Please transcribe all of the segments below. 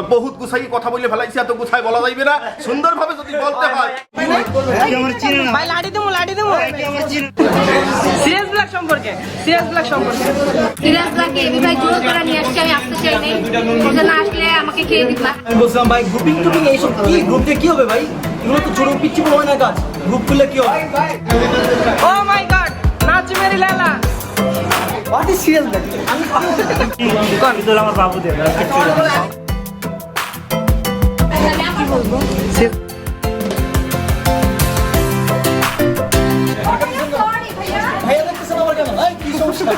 তো বহুত গুছাই কথা বলে ফেলাইছি এত গুছাই বলা যাইবে না। সুন্দরভাবে যদি বলতে হয়। ভাই লাড়ি দেবো লাড়ি দেবো। সিরিয়াস ব্ল্যাক সম্পর্কে সিরিয়াস ব্ল্যাক সম্পর্কে। সিরিয়াস এবি ভাই জোর করে নিয়ে আসছে আমি আসতে চাই নাই। আসলে আমাকে খেয়ে দিবা। আমি বলছিলাম ভাই গ্রুপিং টুপিং এইসব কি গ্রুপ দিয়ে কি হবে ভাই? এগুলো তো ছোট পিচ্ছি বড় হয় না কাজ। গ্রুপ কি হবে? ও মাই গড নাচ মেরি লালা হোয়াট ইজ সিরিয়াস ব্যাক আমি আমার বলব? না।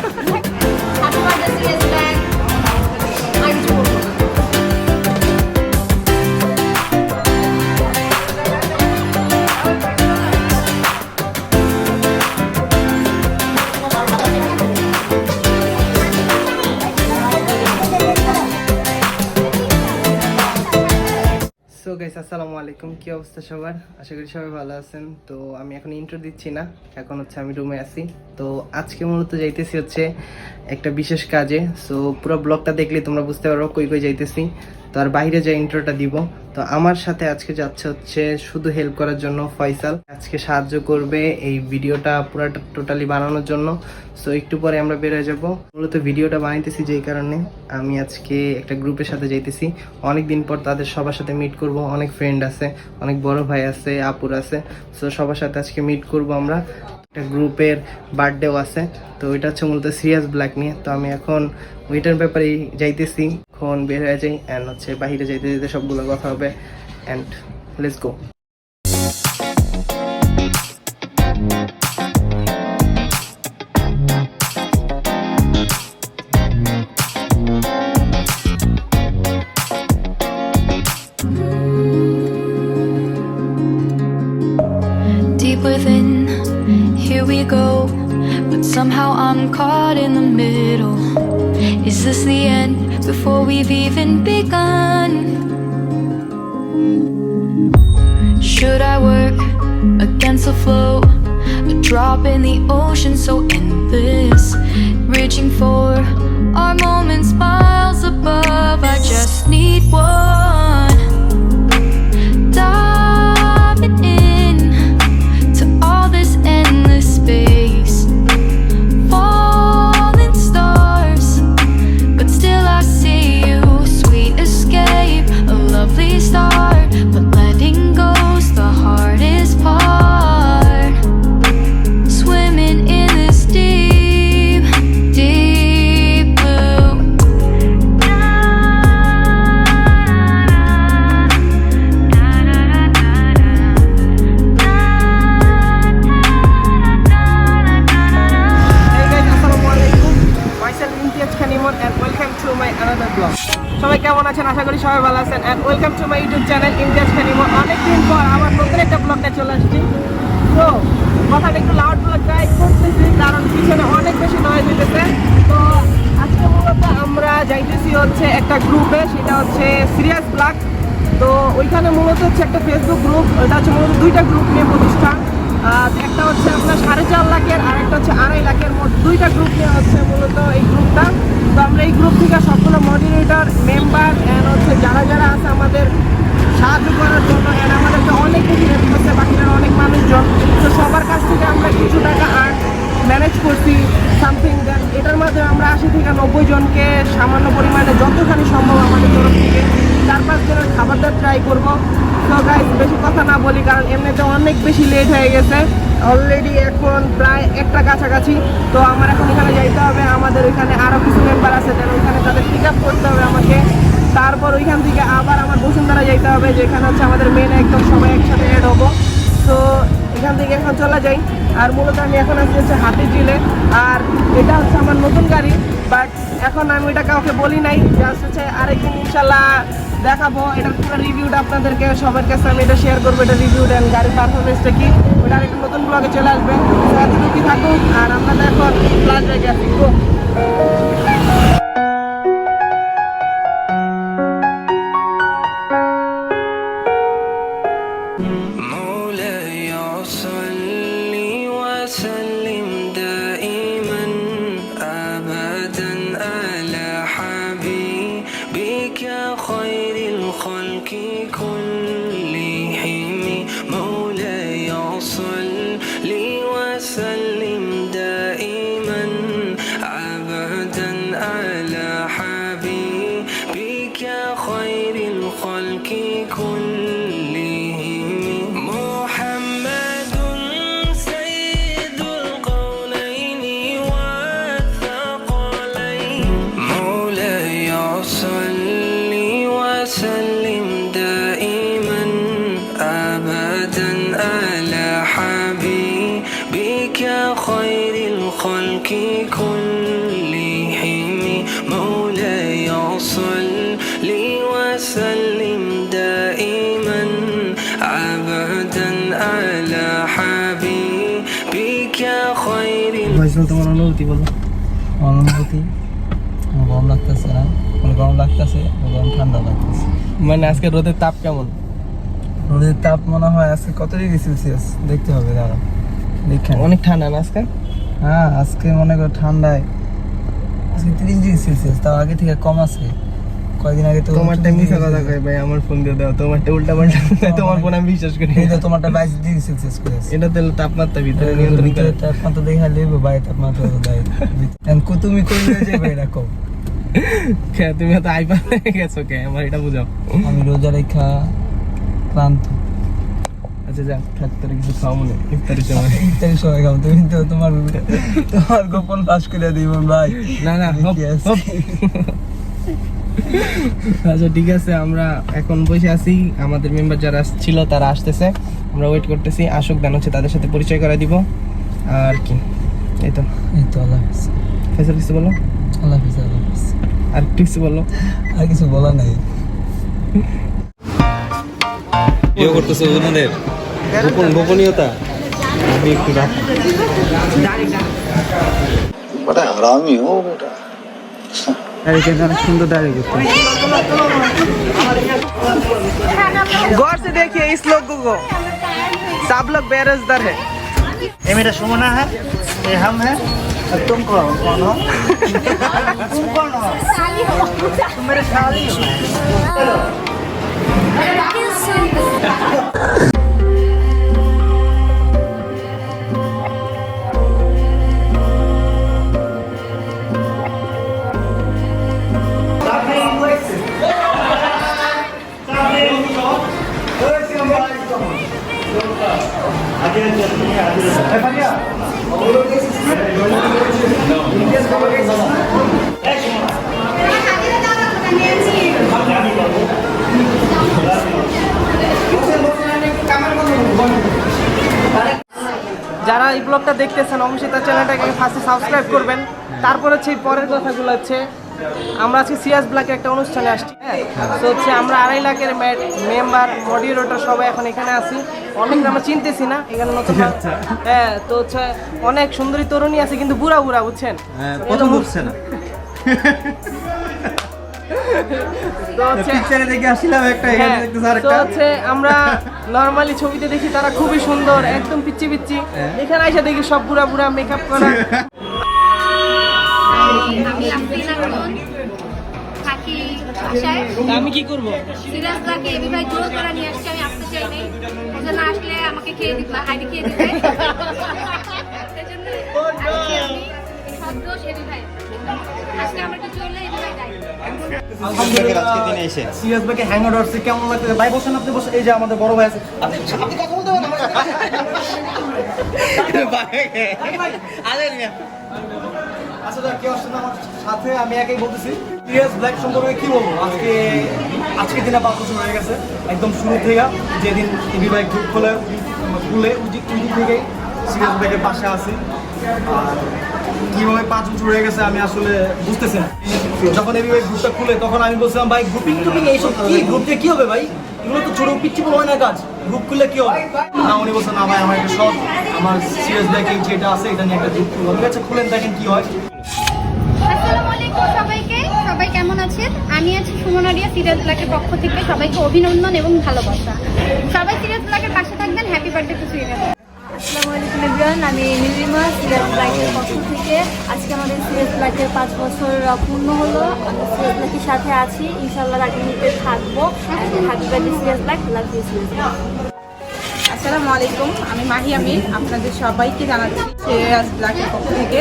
আলাইকুম, কি অবস্থা সবার? আশা করি সবাই ভালো আছেন। তো আমি এখন ইন্ট্রো দিচ্ছি না, এখন হচ্ছে আমি রুমে আছি। তো আজকে মূলত যাইতেছি হচ্ছে একটা বিশেষ কাজে। সো পুরো ব্লগটা দেখলে তোমরা বুঝতে পারো কই কই যাইতেছি। তো আর বাইরে যে ইন্ট্রোটা দিব, তো আমার সাথে আজকে যাচ্ছে হচ্ছে শুধু হেল্প করার জন্য ফয়সাল। আজকে সাহায্য করবে এই ভিডিওটা পুরোটা টোটালি বানানোর জন্য। সো একটু পরে আমরা বের হয়ে যাব। মূলত ভিডিওটা বানাইতেছি যেই কারণে আমি আজকে একটা গ্রুপের সাথে যাইতেছি। অনেক দিন পর তাদের সবার সাথে মিট করব। অনেক ফ্রেন্ড আছে, অনেক বড় ভাই আছে, আপুর আছে। সো সবার সাথে আজকে মিট করব আমরা। একটা গ্রুপের বার্থডেও আছে। তো ওইটা হচ্ছে মূলত সিরিয়াস ব্ল্যাক নিয়ে। তো আমি এখন ওইটার ব্যাপারে যাইতেছি। এখন বের হয়ে যাই অ্যান্ড হচ্ছে বাইরে যাইতে যেতে সবগুলো কথা হবে and let's go somehow I'm caught in the middle. Is this the end before we've even begun? Should I work against the flow? A drop in the ocean so endless. Reaching for our moments miles above. I just need one আশা করি সবাই ভালো আছেন। And welcome to my YouTube channel Khan Emon অনেকদিন পর আবার নতুন একটা ব্লগটা চলে আসছি। তো কথাটা একটু লাউড ব্লগ ট্রাই করতেছি কারণ পিছনে অনেক বেশি নয় হইতেছে। তো, আজকে মূলত আমরা যাইতেছি হচ্ছে একটা গ্রুপে সেটা হচ্ছে সিরিয়াস ব্লগ তো, ওইখানে মূলত হচ্ছে একটা ফেসবুক গ্রুপ ওটা হচ্ছে মূলত দুইটা গ্রুপ নিয়ে প্রতিষ্ঠান। একটা হচ্ছে আপনার সাড়ে চার লাখের, আর একটা হচ্ছে আড়াই লাখের মোট দুইটা গ্রুপ নিয়ে হচ্ছে মূলত এই গ্রুপটা তো আমরা এই গ্রুপ থেকে সবগুলো মডিরেটর মেম্বার অ্যান্ড হচ্ছে যারা যারা আছে আমাদের সাহায্য করার জন্য অ্যান্ড আমাদেরকে অনেক হেল্প করছে বাকিরা অনেক মানুষজন। তো সবার কাছ থেকে আমরা কিছু টাকা আর্ন ম্যানেজ করছি সামথিং দেন এটার মাধ্যমে আমরা আশি থেকে নব্বই জনকে সামান্য পরিমাণে যতখানি সম্ভব আমাদের তরফ থেকে চার পাঁচ জনের খাবার দাবার ট্রাই করব। তো গাইজ বেশি কথা না বলি, কারণ এমনিতে অনেক বেশি লেট হয়ে গেছে। অলরেডি এখন প্রায় একটা কাছাকাছি। তো আমার এখন এখানে যাইতে হবে, আমাদের ওইখানে আরও কিছু মেম্বার আছে যেন ওইখানে তাদের পিক আপ করতে হবে আমাকে। তারপর ওইখান থেকে আবার আমার বসুন্ধরা যাইতে হবে, যেখানে হচ্ছে আমাদের মেন একদম সবাই একসাথে অ্যাড হব। তো এখান থেকে এখন চলে যাই। আর মূলত আমি এখন আছি হচ্ছে হাতি ঝিলে আর এটা হচ্ছে আমার নতুন গাড়ি বাট এখন আমি ওইটা কাউকে বলি নাই। জাস্ট হচ্ছে আরেকদিন ইনশাল্লাহ দেখাবো। এটার পুরো রিভিউটা আপনাদেরকে, সবার কাছে আমি এটা শেয়ার করব, এটা রিভিউ দেন গাড়ির পারফরমেন্সটা কি। ওটা আরেকটা নতুন ব্লগে চলে আসবে। এতটুকু থাকুক, আর তো এখন হয়ে গেছি حبيبك خير الخلق كلهم লাগতেছে গরম ঠান্ডা লাগতেছে। মানে আজকে রোদের তাপ কেমন? রোদের তাপ মনে হয় আজকে কত ডিগ্রি সেলসিয়াস? দেখতে হবে দাঁড়া দেখেন। অনেক ঠান্ডা না আজকে? হ্যাঁ আজকে মনে করো ঠান্ডায় আজকে তিরিশ ডিগ্রি সেলসিয়াস তাও আগে থেকে কম আছে। কয়েকদিন আগে তো তোমারটা মিশা কথা কয় ভাই আমার ফোন দিয়ে দাও তোমারটা উল্টা পাল্টা তোমার ফোন আমি বিশ্বাস করি তো তোমারটা বাইশ ডিগ্রি সেলসিয়াস করে আছে। এটা তো তাপমাত্রা ভিতরে নিয়ন্ত্রণ করে। তাপমাত্রা দেখা লেবে বাইরে তাপমাত্রা দেয় তুমি কই হয়ে যাবে এরকম কে, তুমি তো আইপা গেছো কে? আমার এটা বুঝাও। আমি রোজা রেখা ক্লান্ত। আচ্ছা যা ডাক্তারে কিছু খাও মনে ইফতারের সময়। ইত্যাদি সবাই খাও তুমি তো তোমার তোমার গোপন ফাঁস করে দিব ভাই। না না। আচ্ছা ঠিক আছে আমরা এখন বসে আছি। আমাদের মেম্বার যারা ছিল তারা আসতেছে। আমরা ওয়েট করতেছি। আসুক দেন হচ্ছে তাদের সাথে পরিচয় করে দিব। আর কি এই তো। এই তো আল্লাহ হাফিজ। ফেসল কিছু বলো? আল্লাহ হাফিজ আল্লাহ হাফিজ আর একটু কিছু বলো আর কিছু বলার নাই ইয়ে করতেছে ওনাদের গোপন গোপনীয়তা আমি একটু রাখ बड़ा हरामी हो बेटा অনেক সুন্দর দাঁড়িয়ে করতে गौर से देखिए इस लोगों को सब लोग बेरोजगार है ये मेरा सुमना है ये हम है और तुम कौन कौन हो तुम कौन हो तुम मेरे साली हो যারা এই ব্লগটা দেখতেছেন, অবশ্যই তার চ্যানেলটাকে ফার্স্টে সাবস্ক্রাইব করবেন। তারপর হচ্ছে এই পরের কথাগুলো হচ্ছে আমরা আজকে সিয়াস ব্ল্যাকের একটা অনুষ্ঠানে আসছি হ্যাঁ? তো হচ্ছে আমরা আড়াই লাখের মেম্বার মডিউরেটর সবাই এখন এখানে আছি। অনেক আমরা চিনতেছি না এখানে নতুন হ্যাঁ তো হচ্ছে অনেক সুন্দরী তরুণী আছে কিন্তু বুড়া বুড়া বুঝছেন? প্রথম উঠছে না। হ্যাঁ, তো হচ্ছে আমরা নরমালি ছবিতে দেখি তারা খুবই সুন্দর একদম পিচ্ছি পিচ্ছি হ্যাঁ। এখানে এসে দেখি সব বুড়া বুড়া মেকআপ করা। বাসায় আমি কি করব? সিরাজ দাকে এবি ভাই জোর করে নিয়ে আসছে আমি আসতে চাই নাই। ওই জন্য আসলে আমাকে খেয়ে দিবে হাইডি খেয়ে সিরিয়াস ভাইকে হ্যাং আউট হচ্ছে কেমন লাগতেছে? ভাই বসেন আপনি বসে এই যে আমাদের বড় ভাই আছে। আপনি আপনি কথা বলতে পারেন আচ্ছা আমার আমি সিরিয়াস খোলে খুলে আছি। আসলে বুঝতেছি যখন এবি গ্রুপটা খুলে, তখন আমি বলছিলাম, ভাই গ্রুপিং টুপিং এইসব কি? গ্রুপে কি হবে ভাই? এগুলো তো ছোট পিচ্ছি হয় না কাজ। গ্রুপ খুললে কি হবে? না, উনি বলছেন, না ভাই, আমার একটা শখ। আমার সিরিয়াস ব্যাকিং যেটা আছে, এটা নিয়ে একটা গ্রুপ খুলবো। আমি আচ্ছা খুলেন, দেখেন কি হয়। সবাইকে সবাই কেমন আছেন? আমি আছি সুমনারিয়া সিরিয়াস ব্ল্যাকের পক্ষ থেকে। সবাইকে অভিনন্দন এবং ভালোবাসা। সবাই সিরিয়াস ব্ল্যাকের পাশে থাকবেন। হ্যাপি বার্থডে টু সিরিয়াস আসসালামু আলাইকুম আমি নীলিমা সিরিয়াস ব্লাইকের পক্ষ থেকে। আজকে আমাদের সিরিয়াস ব্লাইকের পাঁচ বছর পূর্ণ হলো। আমরা সিরিয়াস ব্লাইকের সাথে আছি। ইনশাল্লাহ আগামীতে থাকব। Happy birthday serious black love you আসসালামু আলাইকুম আমি মাহি আমির আপনাদের সবাইকে জানাচ্ছি সিরিয়াস ব্ল্যাকের পক্ষ থেকে।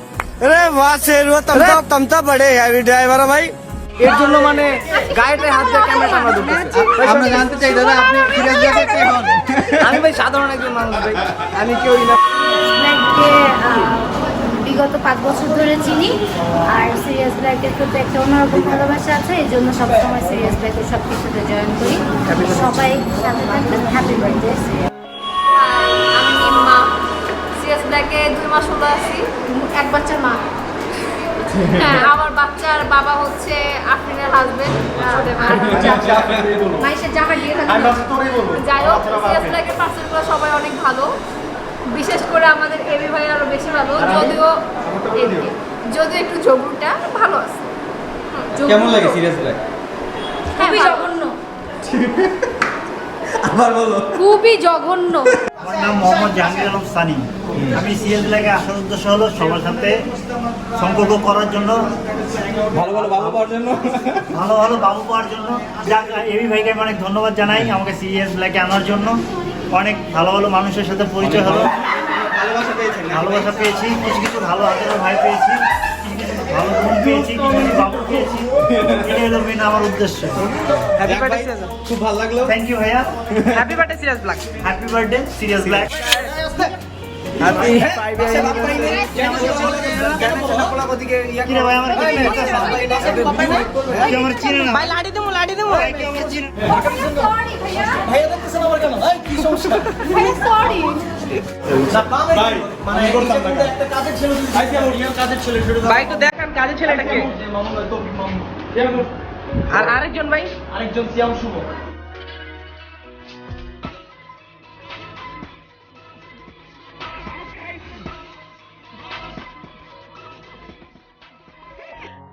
রে বাহ শেরু তমতা তমতা বড়ে হেভি ড্রাইভার ভাই এর জন্য মানে গায়েতে হাত দিয়ে ক্যামেরা টানা দিতেছে আমরা জানতে চাই দাদা আপনি ফিরাজ জায়গায় কে হন? আমি ভাই সাধারণ একজন মানুষ ভাই। আমি কেউই না। বিগত পাঁচ বছর ধরে চিনি। আর সিরিয়াস ব্ল্যাকের প্রতি একটা অন্যরকম ভালোবাসা আছে এই জন্য সবসময় সিরিয়াস ব্ল্যাকের সব কিছুতে জয়েন করি সবাই সাথে থাকবেন। হ্যাপি বার্থডে ব্ল্যাকে দুই মাস হলো আছি। এক বাচ্চার মা। হ্যাঁ আমার বাচ্চার বাবা হচ্ছে আফরিনের হাজবেন্ড মাইশের জামা দিয়ে যাই হোক ব্ল্যাকের পার্সেন্টগুলো সবাই অনেক ভালো। বিশেষ করে আমাদের এবি ভাই আরও বেশি ভালো। যদিও যদিও একটু জবুরটা ভালো আছে। কেমন লাগে সিরিয়াস ব্ল্যাক খুবই জঘন্য। আবার বলো। খুবই জঘন্য। আমার নাম মোহাম্মদ জাহাঙ্গীর আলম সানি। আমি সিএস ব্ল্যাকে আসার উদ্দেশ্য হলো সবার সাথে সম্পর্ক করার জন্য ভালো ভালো বাবু পাওয়ার জন্য। ভালো ভালো বাবু পাওয়ার জন্য। যাক এবি ভাইকে আমি অনেক ধন্যবাদ জানাই আমাকে সিএস ব্ল্যাকে আনার জন্য। অনেক ভালো ভালো মানুষের সাথে পরিচয় হলো। ভালোবাসা পেয়েছি কিছু কিছু ভালো হাতের ভাই পেয়েছি। ভালো বোন পেয়েছি কিছু কিছু বাবু পেয়েছি এটাই হলো মেন আমার উদ্দেশ্য হ্যাপি বার্থডে খুব ভালো লাগল থ্যাংক ইউ ভাইয়া happy birthday serious black happy birthday serious black happy five ভাই তো দেখান কাজের ছেলেটাকে? আর আরেকজন ভাই? আরেকজন সিয়াম শুভ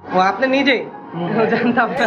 ও আপনি নিজে জানতাম না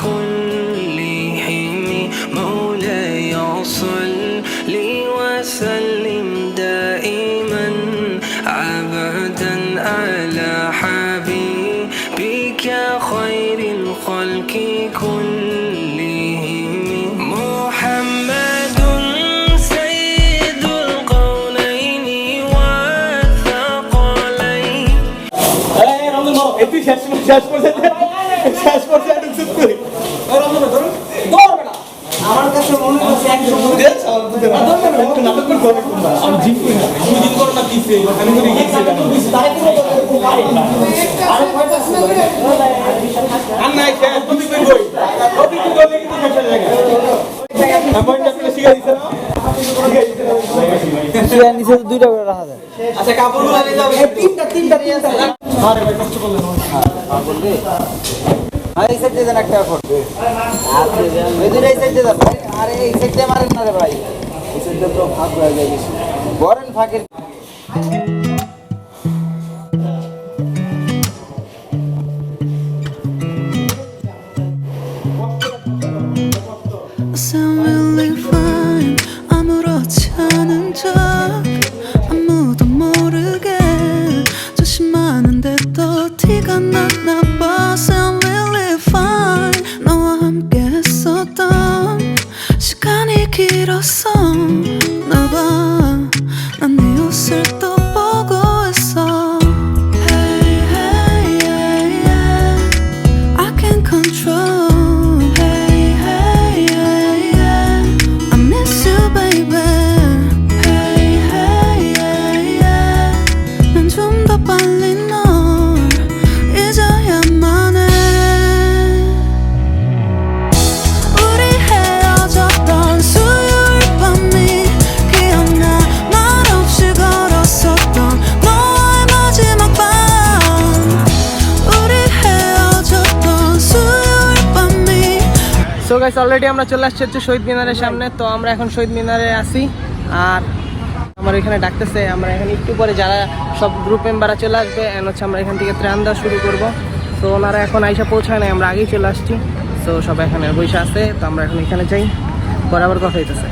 وسلم আমি করে গেছি তারে কি বলব এরকম পারি না আরে কয়টা আছে আর নাই কে তুমি কই? কই কবি কি বলে কি খেতে লাগে আমার কাছে শিখা দিছে না আচ্ছা না রে ভাই এই তো ফাঁক হয়ে যায় বেশি ফাঁকের Bye. গাইস অলরেডি আমরা চলে আসছি হচ্ছে শহীদ মিনারের সামনে। তো আমরা এখন শহীদ মিনারে আসি আর আমার এখানে ডাকতেছে, আমরা এখানে একটু পরে যারা সব গ্রুপ মেম্বাররা চলে আসবে এন হচ্ছে আমরা এখান থেকে ত্রাণ দেওয়া শুরু করব। তো ওনারা এখন আইসা পৌঁছায় নাই, আমরা আগেই চলে আসছি। তো সবাই এখানে বৈশা আছে, তো আমরা এখন এখানে যাই। বরাবর কথা হইতেছে।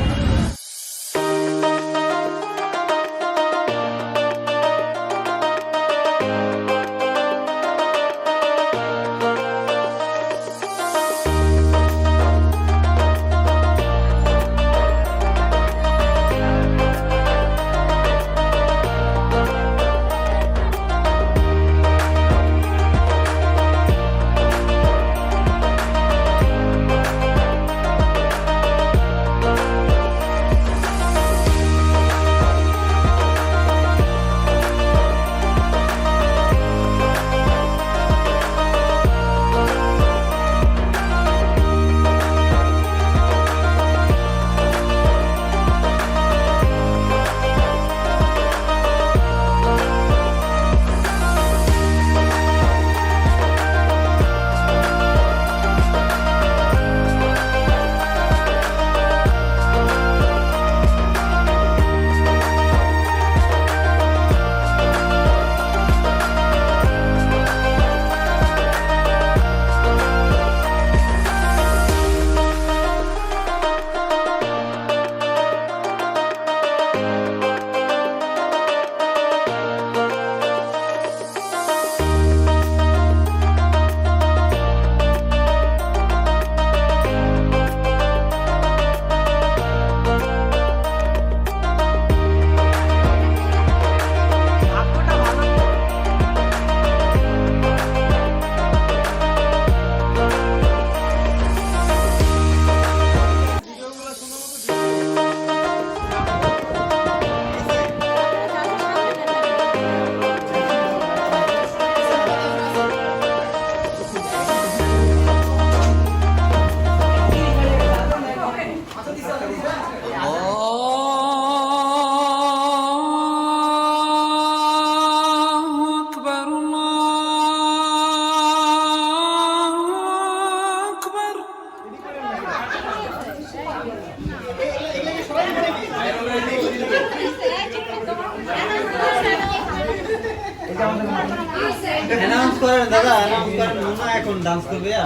করেন দাদা অ্যানাউন্স করেন মুনা এখন ডান্স করবে আর।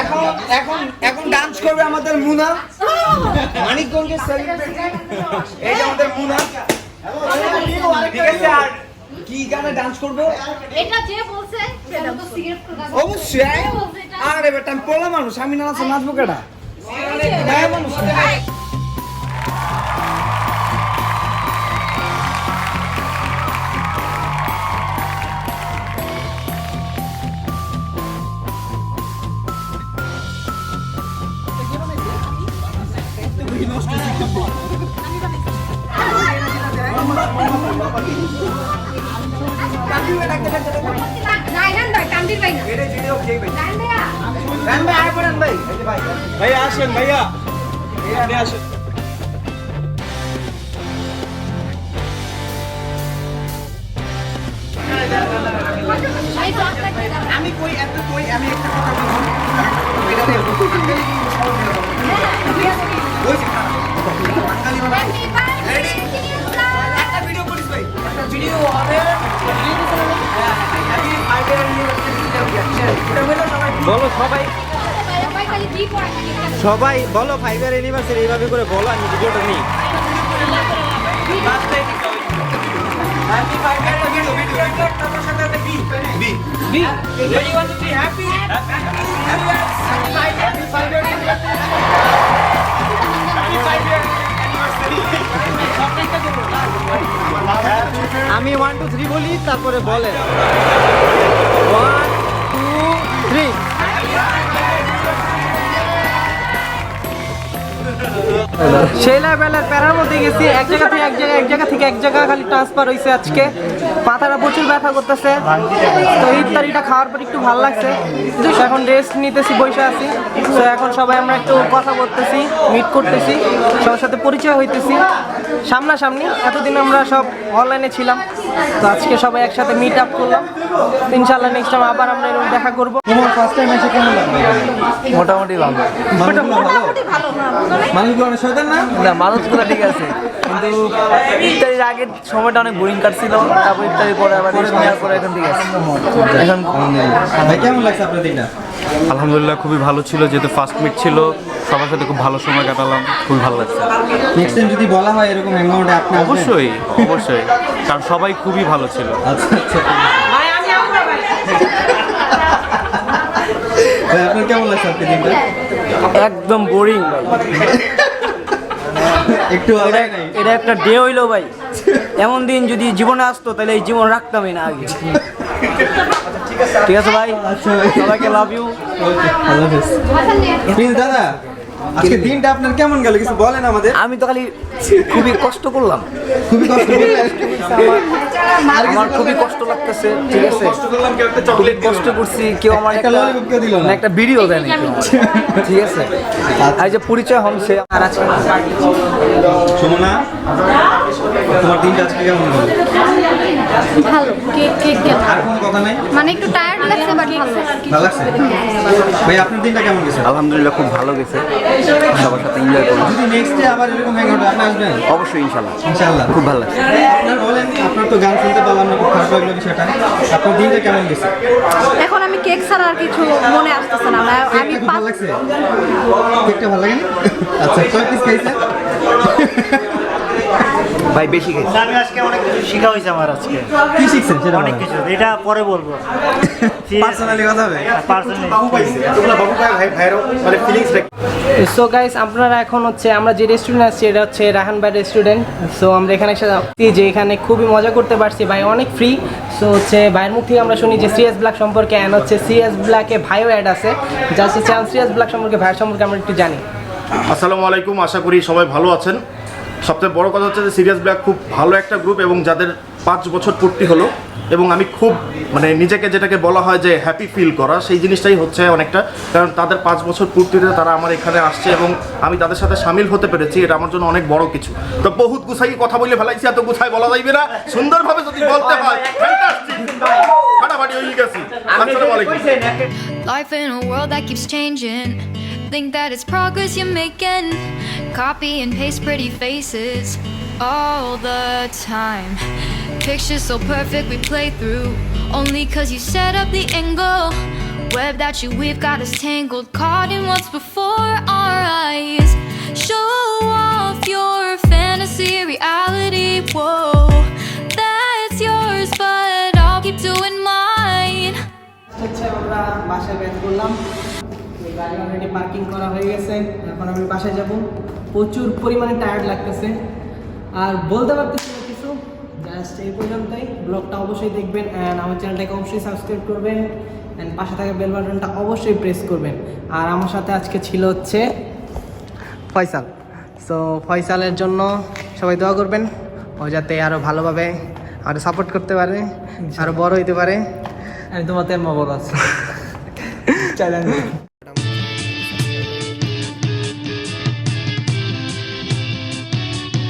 এখন এখন এখন ডান্স করবে আমাদের মুনা। মানিকগঞ্জের সেলিব্রিটি এই যে আমাদের মুনা। ঠিক আছে আর কি গানে ডান্স করব? এটা যে বলছে সেটা তো সিগারেট অবশ্যই। আরে বেটা আমি পোলা মানুষ আমি না নাচবো নাচবো কেটা মানুষ। ভাইয়া আসেন ভাইয়া এখানে আসেন। আমি কই এত কই আমি একটা কথা বলব এটা নিয়ে বাবা রেডি একটা ভিডিও হবে। বলো সবাই। সবাই বলো ফাইবার অ্যানিভার্সারি এইভাবে করে বলো আমি ভিডিওটা নিই। হ্যাপি হ্যাপি হ্যাপি আমি ওয়ান টু থ্রি বলি, তারপরে বলেন ওয়ান টু থ্রি সেই বেলার প্যারার মধ্যে গেছি, এক জায়গা থেকে এক জায়গা এক জায়গা থেকে এক জায়গা খালি ট্রান্সফার হয়েছে আজকে। মাথাটা প্রচুর ব্যথা করতেছে। তো ইফতারিটা খাওয়ার পর একটু ভালো লাগছে। এখন রেস্ট নিতেছি, বসে আছি। তো এখন সবাই আমরা একটু কথা বলতেছি মিট করতেছি, সবার সাথে পরিচয় হইতেছি। সামনাসামনি, এতদিন আমরা সব অনলাইনে ছিলাম। তো আজকে সবাই একসাথে মিট আপ করলাম। ইনশাল্লাহ নেক্সট টাইম আবার আমরা এরকম দেখা করব। তোমার ফার্স্ট টাইম এসে কেমন লাগল? মোটামুটি ভালো। মানুষগুলো ভালো? মানুষগুলো অনেক শয়তান না? না মানুষগুলো ঠিক আছে। কিন্তু ইফতারির আগের সময়টা অনেক বোরিং কাটছিল। তারপর ইফতারির পরে আবার সময় পরে এখন ঠিক আছে। এখন কেমন লাগছে আপনার দিনটা? আলহামদুলিল্লাহ খুবই ভালো ছিল। যেহেতু ফার্স্ট মিট ছিল সবার সাথে খুব ভালো সময় কাটালাম। খুবই ভালো লাগছে। নেক্সট টাইম যদি বলা হয় এরকম হ্যাংআউটে আপনি অবশ্যই অবশ্যই। কারণ সবাই খুবই ভালো ছিল। আচ্ছা আচ্ছা। ভাই আপনার কেমন লাগছে আজকে দিনটা? একদম বোরিং ভাই। একটু লাগে নাই? এটা একটা ডে হইল ভাই। এমন দিন যদি জীবনে আসতো তাহলে এই জীবন রাখতামই না আগে। ঠিক আছে ভাই? আচ্ছা সবাইকে লাভ ইউ আল্লাহ হাফেজ। প্লিজ দাদা আজকে দিনটা আপনার কেমন গেল? কিছু বলেন আমাদের। আমি তো খালি খুবই কষ্ট করলাম। খুবই কষ্ট আমার খুবই কষ্ট লাগতেছে ঠিক আছে? কষ্ট করলাম কেউ একটা চকলেট কষ্ট করছি কেউ আমার একটা কেউ না। একটা ভিডিও দেয় না কেউ আমার। ঠিক আছে? আর যে পরিচয় হমছে আর আজকে সুমনা তোমার দিনটা আজকে কেমন গেল? ভালো কেক কেক আর কোনো কথা নাই? মানে একটু টায়ার্ড লাগছে বাট ভালো। ভালো লাগছে? ভাই আপনার দিনটা কেমন গেছে? আলহামদুলিল্লাহ খুব ভালো গেছে। সবার সাথে এনজয় করলাম। যদি নেক্সট ডে আবার এরকম হ্যাংআউট আপনি আসবেন? অবশ্যই ইনশাল্লাহ ইনশাআল্লাহ। খুব ভালো লাগছে। আপনার বলেন আপনার তো গান শুনতে পারলাম না খুব খারাপ লাগল বিষয়টা। আপনার দিনটা কেমন গেছে? এখন আমি কেক ছাড়া আর কিছু মনে আসতেছে না খুব ভালো লাগছে? কেকটা ভালো লাগেনি? আচ্ছা কয় পিস খাইছেন? ভাই বেশি খেয়েছি। আমি আজকে অনেক কিছু শেখা হয়েছে আমার আজকে। কি শিখছেন সেটা অনেক কিছু এটা পরে বলব। পার্সোনালি কথা হবে পার্সোনালি মানে ফিলিংস সো গাইস আপনারা এখন হচ্ছে আমরা যে রেস্টুরেন্ট আসছি এটা হচ্ছে রাহান ভাই রেস্টুরেন্ট সো আমরা এখানে এসে যাচ্ছি যে এখানে খুবই মজা করতে পারছি। ভাই অনেক ফ্রি সো হচ্ছে ভাইয়ের মুখ থেকে আমরা শুনি যে সিএস ব্ল্যাক সম্পর্কে অ্যান্ড হচ্ছে সিএস ব্ল্যাকে ভাইও অ্যাড আছে। জাস্ট হচ্ছে সিএস ব্ল্যাক সম্পর্কে ভাইয়ের সম্পর্কে আমরা একটু জানি। আসসালামু আলাইকুম আশা করি সবাই ভালো আছেন। সবথেকে বড় কথা হচ্ছে যে সিরিয়াস ব্ল্যাক খুব ভালো একটা গ্রুপ এবং যাদের পাঁচ বছর পূর্তি হলো এবং আমি খুব মানে নিজেকে যেটাকে বলা হয় যে হ্যাপি ফিল করা সেই জিনিসটাই হচ্ছে অনেকটা কারণ তাদের পাঁচ বছর পূর্তিতে তারা আমার এখানে আসছে এবং আমি তাদের সাথে সামিল হতে পেরেছি এটা আমার জন্য অনেক বড় কিছু তো বহুত গুছাই কথা বলে ফেলাইছি এত গুছাই বলা যাইবে না সুন্দরভাবে যদি বলতে হয়। ফাটাফাটি হয়ে গেছি Life in a world that keeps changing. Think that it's progress you're making. Copy and paste pretty faces all the time. Pictures so perfect we play through. Only cause you set up the angle. Web that you weave got us tangled. Caught in what's before our eyes. Show off your fantasy reality. Whoa, that's yours, but I'll keep doing mine. হচ্ছে আমরা বাসায় back করলাম এই গাড়ি already parking করা হয়ে গেছে এখন আমি বাসায় যাব প্রচুর পরিমাণে টায়ার্ড লাগতেছে। আর বলতে পারতেছি না কিছু জাস্ট এই পর্যন্তই। ব্লগটা অবশ্যই দেখবেন অ্যান্ড আমার চ্যানেলটাকে অবশ্যই সাবস্ক্রাইব করবেন অ্যান্ড পাশে থাকা বেল বাটনটা অবশ্যই প্রেস করবেন। আর আমার সাথে আজকে ছিল হচ্ছে ফয়সাল। সো ফয়সালের জন্য সবাই দোয়া করবেন। ও যাতে আরও ভালোভাবে আরও সাপোর্ট করতে পারে আরও বড় হইতে পারে। আমি তোমার তেমন বড় আছে